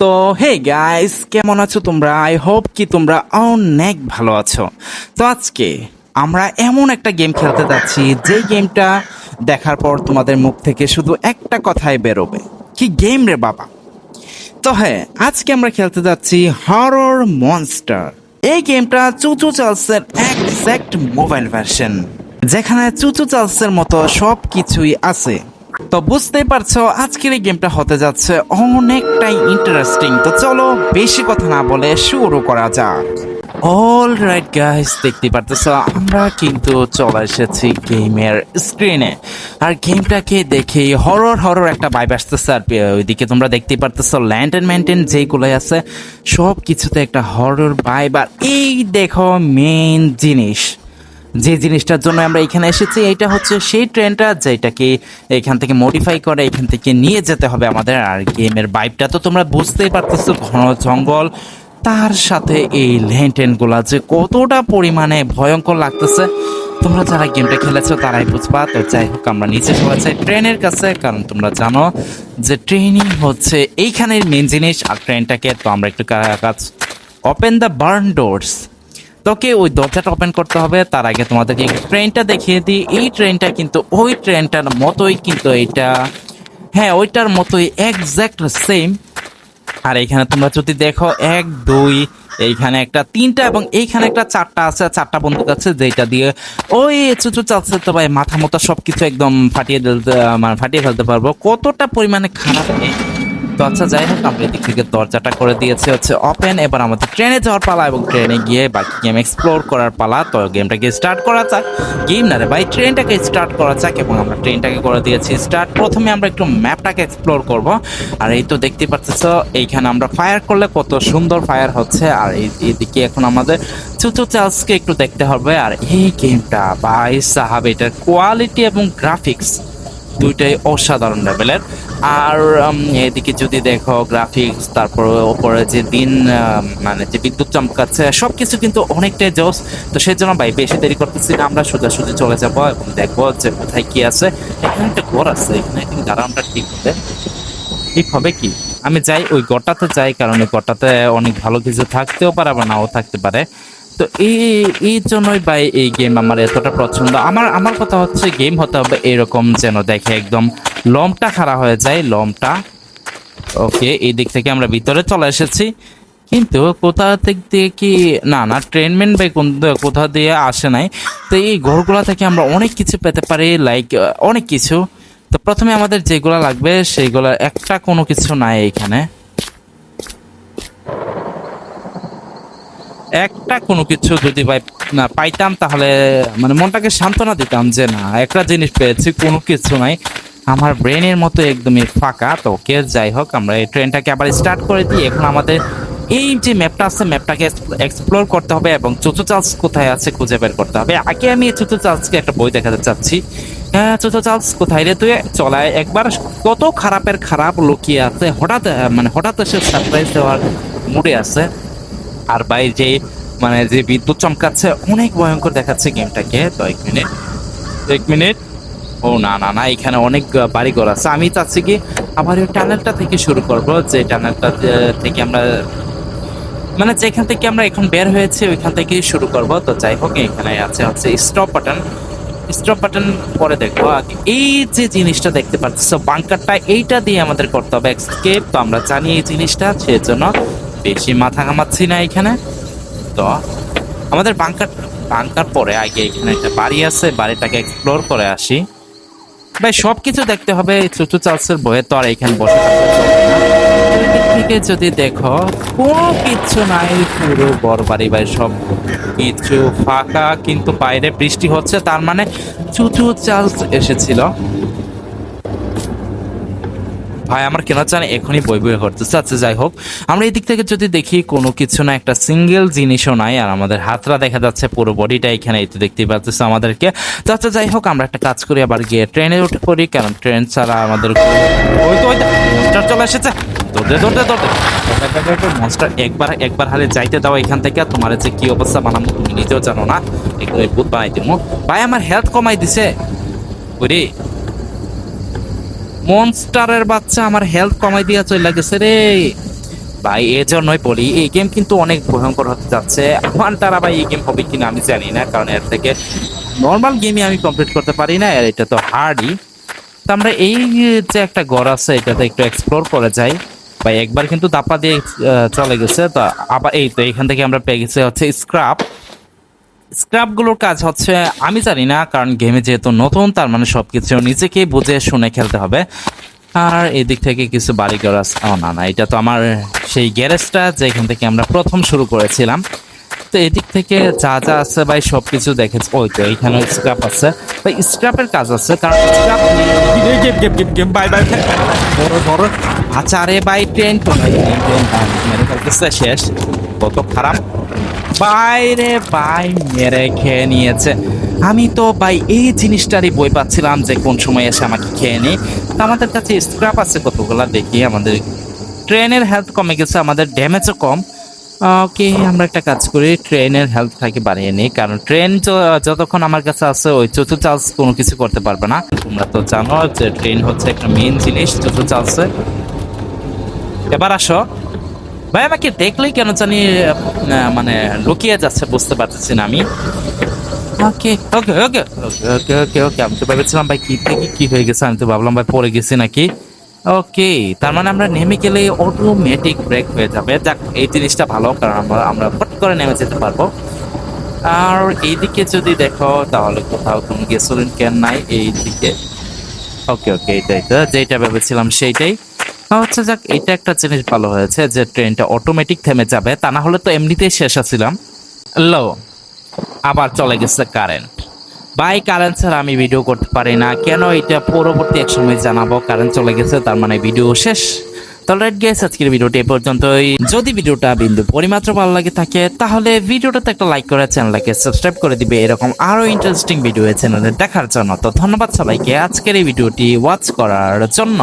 তো hey guys কেমন আছো তোমরা? আই হোপ কি তোমরা অনেক ভালো আছো। তো আজকে আমরা এমন একটা গেম খেলতে যাচ্ছি, যে গেমটা দেখার পর তোমাদের মুখ থেকে শুধু একটা কথাই বেরোবে। কি গেম রে বাবা? তো হ্যাঁ আজকে আমরা খেলতে যাচ্ছি হরর মনস্টার এই গেমটা চুচু চার্লসের একজ্যাক্ট মোবাইল ভার্সন যেখানে চুচু চার্লসের মতো সব কিছুই আছে। তো বুঝতেই পারছ, আজকের এই গেমটা হতে যাচ্ছে অনেকটাই ইন্টারেস্টিং তো চলো, বেশি কথা না বলে শুরু করা যাক। অল রাইট গাইস দেখতে পারতেছো, আমরা কিন্তু চলে এসেছি গেমের স্ক্রিনে আর গেমটাকে দেখে হরর হরর একটা ভাইব আসতেছে আর ওইদিকে তোমরা দেখতে পারতেছো ল্যান্ড অ্যান্ড মেনটেন যেগুলোই আছে সব কিছুতে একটা হরর ভাইব আর এই দেখো মেইন জিনিস। যে জিনিসটার জন্য আমরা এখানে এসেছি এটা হচ্ছে সেই ট্রেনটা যেটাকে এখান থেকে মডিফাই করে এখান থেকে নিয়ে যেতে হবে আমাদের। আর গেমের বাইপটা তো তোমরা বুঝতেই পারতেছো, ঘন জঙ্গল। তার সাথে এই লেনটেনগুলা যে কতটা পরিমাণে ভয়ঙ্কর লাগতেছে। তোমরা যারা গেমটা খেলেছো, তারাই বুঝবা। তো যাই হোক, আমরা নিচে যাই ট্রেনের কাছে, কারণ তোমরা জানো যে ট্রেনিং হচ্ছে এইখানের মেন জিনিস। আর ট্রেনটাকে তো আমরা একটু কাজ ওপেন দ্য বার্ন ডোরস তোকে ওই দরজাটা ওপেন করতে হবে। তার আগে তোমাদেরকে ট্রেনটা দেখিয়ে দিই। এই ট্রেনটা কিন্তু, ওই ট্রেনটার মতোই কিন্তু এটা হ্যাঁ ওইটার মতোই একজ্যাক্ট সেম আর এখানে তোমরা যদি দেখো, এক, দুই, এইখানে একটা, তিনটা এবং এইখানে একটা চারটা আছে চারটা বন্দুক আছে যেটা দিয়ে ওই চুচু চাচ্ছে তো ভাই, মাথা মতো সবকিছু একদম ফাটিয়ে দিতে মানে ফাটিয়ে ফেলতে পারব। কতটা পরিমাণে খারাপ এই তো আচ্ছা যাই হোক, আমরা এদিক থেকে দরজাটা করে দিয়েছি হচ্ছে ওপেন এবার আমাদের ট্রেনে যাওয়ার পালা এবং ট্রেনে গিয়ে বাকি গেম এক্সপ্লোর করার পালা। তো গেমটাকে স্টার্ট করা যাক। গেম না রে ভাই, ট্রেনটাকে স্টার্ট করা যাক এবং আমরা ট্রেনটাকে করে দিয়েছি স্টার্ট প্রথমে আমরা একটু ম্যাপটাকে এক্সপ্লোর করব। আর এই তো দেখতে পাচ্ছ, এইখানে আমরা ফায়ার করলে কত সুন্দর ফায়ার হচ্ছে। আর এদিকে এখন আমাদের চুচু চার্লসকে একটু দেখতে হবে। আর এই গেমটা ভাই সাহাব, এটার কোয়ালিটি এবং গ্রাফিক্স দুইটাই অসাধারণ লেভেলের আর এদিকে যদি দেখো গ্রাফিক্স তারপর ওপরে যে দিন মানে যে বিদ্যুৎ চমকাচ্ছে, সবকিছু কিন্তু অনেকটাই জোস তো সেই জন্য ভাই, বেশি দেরি করতেছি না, আমরা সোজাসুজি চলে যাব এবং দেখব যে কোথায় কি আছে। এখানে একটা ঘর আছে, এখানে কিন্তু দাঁড়ানোটা ঠিক হবে। ঠিক হবে কি? আমি যাই, ওই গড়টাতে যাই, কারণ ওই গড়টাতে অনেক ভালো কিছু থাকতেও পারে, আবার নাও থাকতে পারে। তো এই এই জন্যই ভাই এই গেম আমার এতটা পছন্দ। আমার আমার কথা হচ্ছে গেম হতে হবে এরকম যেন দেখে একদম লমটা খাড়া হয়ে যায় লমটা ওকে এই দিক থেকে আমরা ভিতরে চলে এসেছি। কিন্তু কোথা থেকে দিয়ে কি, না না ট্রেনমেন্ট বা কোন, কোথা দিয়ে আসে নাই। তো এই ঘরগুলা থেকে আমরা অনেক কিছু পেতে পারি লাইক অনেক কিছু। তো প্রথমে আমাদের যেগুলা লাগবে, সেইগুলা একটা কোনো কিছু নাই এখানে। একটা কোনো কিছু যদি না পাইতাম তাহলে মানে মনটাকে সান্ত্বনা দিতাম যে না, একটা জিনিস পেয়েছি, কোনো কিছু নাই। আমার ব্রেনের মতো একদমই ফাঁকা, তো ওকে যাই হোক, আমরা এই ট্রেনটাকে আবার স্টার্ট করে দিই। এখন আমাদের এই যে ম্যাপটা আছে, ম্যাপটাকে এক্সপ্লোর করতে হবে এবং চুচু চার্লস কোথায় আছে খুঁজে বের করতে হবে। আগে আমি চুচু চার্লসকে একটা বই দেখাতে চাচ্ছি। হ্যাঁ চুচু চার্লস কোথায় রে তুই? চলায় একবার কত খারাপের খারাপ লুকিয়ে আছে, হঠাৎ মানে হঠাৎ এসে সারপ্রাইজ দেওয়ার মুডে আছে। আর বাইরে যে মানে যে বিদ্যুৎ চমকাচ্ছে অনেক ভয়ঙ্কর দেখাচ্ছে গেমটাকে। তো এক মিনিট। এক মিনিট। ও না না না এখানে অনেক আহ, বাড়িঘর আছে। আমি চাচ্ছি কি আবার ওই টানেলটা থেকে শুরু করব যে টানেলটা থেকে আমরা মানে যেখান থেকে আমরা এখন বের হয়েছি ওইখান থেকে শুরু করব। তো যাই হোক এখানে আছে হচ্ছে স্টপ বাটন স্টপ বাটন পরে দেখব। এই যে জিনিসটা দেখতে পাচ্ছ বাংকারটা এইটা দিয়ে আমাদের করতে হবে এক্সকেপ তো আমরা জানি এই জিনিসটা সেজন্য বেশি মাথা ঘামাচ্ছি না এখানে। তো আমাদের বাংকার বাংকার পরে আগে এখানে একটা বাড়ি আছে, বাড়িটাকে এক্সপ্লোর করে আসি। ভাই, সবকিছু দেখতে হবে, চুচু চার্লসের বইয়ে তো আর এখানে বসে থাকতে যদি দেখো, কোনো কিচ্ছু নাই, পুরো বড় বাড়ি ভাই, সব কিছু ফাঁকা, কিন্তু বাইরে বৃষ্টি হচ্ছে, তার মানে চুচু চার্লস এসেছিল। ভাই, আমার কেন জানে এখনই বই বই করতেছে আচ্ছা যাই হোক, আমরা এই দিক থেকে যদি দেখি, কোনো কিছু না, একটা সিঙ্গেল জিনিসও নাই, আর আমাদের হাতরা দেখা যাচ্ছে পুরো বডিটা এখানে এই তো দেখতেই পাচ্ছেছে আমাদেরকে। তো আচ্ছা যাই হোক, আমরা একটা কাজ করি, আবার গিয়ে ট্রেনে উঠে পড়ি, কারণ ট্রেন ছাড়া আমাদের ওই তো, ওই চলে এসেছে। একবার একবার যাইতে এখান থেকে। তোমার কি অবস্থা তুমি জানো না। ভাই, আমার হেলথ কমাই দিছে। মনস্টারের বাচ্চা আমার হেলথ কমাই দিয়া চলে গেছে রে। ভাই এর জন্যই বলি, এই গেম কিন্তু অনেক ভয়ঙ্কর হতে যাচ্ছে। আমার দ্বারা ভাই, এই গেম হবে কিনা আমি জানি না, কারণ এর থেকে নর্মাল গেমই আমি কমপ্লিট করতে পারি না, আর এটা তো হার্ডই তো আমরা এই যে একটা ঘর আছে, এটাতে একটু এক্সপ্লোর করে যাই। ভাই, একবার কিন্তু দাপা দিয়ে চলে গেছে, তো আবার এই তো এখান থেকে আমরা পেয়ে গেছি হচ্ছে স্ক্রাপ স্ক্রাপগুলোর কাজ হচ্ছে আমি জানি না কারণ গেমে যেহেতু নতুন তার মানে সব কিছু নিজেকে বুঝে শুনে খেলতে হবে আর এদিক থেকে কিছু বাড়িঘর আছে ও না না এটা তো আমার সেই গ্যারেজটা যেখান থেকে আমরা প্রথম শুরু করেছিলাম তো এদিক থেকে যা যা আছে ভাই সব কিছু দেখেছি ওই তো এইখানে স্ক্রাপ আছে ভাই স্ক্রাপের কাজ আছে কারণ স্ক্রাপ বাই বাই বড় বড় আচ্ছা আরে ভাই ট্রেন তো ভাই ট্রেন ট্রেন মেরে ফেলতেছে শেষ কত খারাপ বাইরে ভাই মেরে খেয়ে নিয়েছে। আমি তো ভাই এই জিনিসটারই বই পাচ্ছিলাম যে কোন সময় এসে আমাকে খেয়ে নি আমাদের কাছে স্ক্র্যাপ আছে কতগুলা দেখি, আমাদের ট্রেনের হেলথ কমে গেছে, আমাদের ড্যামেজও কম। ওকে আমরা একটা কাজ করি ট্রেনের হেলথটাকে বাড়িয়ে নিই, কারণ ট্রেন যতক্ষণ আমার কাছে আছে, ওই চতুর্থ চার্জ কোনো কিছু করতে পারবে না। তোমরা তো জানো যে ট্রেন হচ্ছে একটা মেইন জিনিস, চতুর্থ চার্জে এবার আসো। ভাই, আমাকে দেখলেই কেন জানি মানে লুকিয়ে যাচ্ছে, বুঝতে পারতেছি না আমি। ওকে ওকে ওকে ওকে ওকে ওকে আমি তো ভেবেছিলাম ভাই, কি থেকে কি হয়ে গেছে, আমি তো ভাবলাম ভাই, পড়ে গেছি নাকি। ওকে, তার মানে আমরা নেমে গেলে অটোমেটিক ব্রেক হয়ে যাবে। যাক, এই জিনিসটা ভালো, কারণ আমরা আমরা ফট করে নেমে যেতে পারব। আর এইদিকে যদি দেখো, তাহলে কোথাও কোনো গেসোলিন ক্যান নাই, এইদিকে। ওকে ওকে, এইটাই তো যেটা ভেবেছিলাম সেইটাই। আচ্ছা যাক, এটা একটা জিনিস ভালো হয়েছে যে ট্রেনটা অটোমেটিক থেমে যাবে, তা না হলে তো এমনিতেই শেষ আছিলাম। লো আবার চলে গেছে কারেন্ট বাই কারেন্ট ছাড়া আমি ভিডিও করতে পারি না। কেন এটা পরবর্তী এক সময় জানাব কারেন্ট চলে গেছে, তার মানে ভিডিও শেষ। তো রাইট গেস আজকের ভিডিওটি এ পর্যন্তই। যদি ভিডিওটা বিন্দু পরিমাত্র ভালো লাগে থাকে, তাহলে ভিডিওটাতে একটা লাইক করে চ্যানেলটাকে সাবস্ক্রাইব করে দিবে। এরকম আরও ইন্টারেস্টিং ভিডিও চ্যানেলে দেখার জন্য। তো ধন্যবাদ সবাইকে আজকের এই ভিডিওটি ওয়াচ করার জন্য।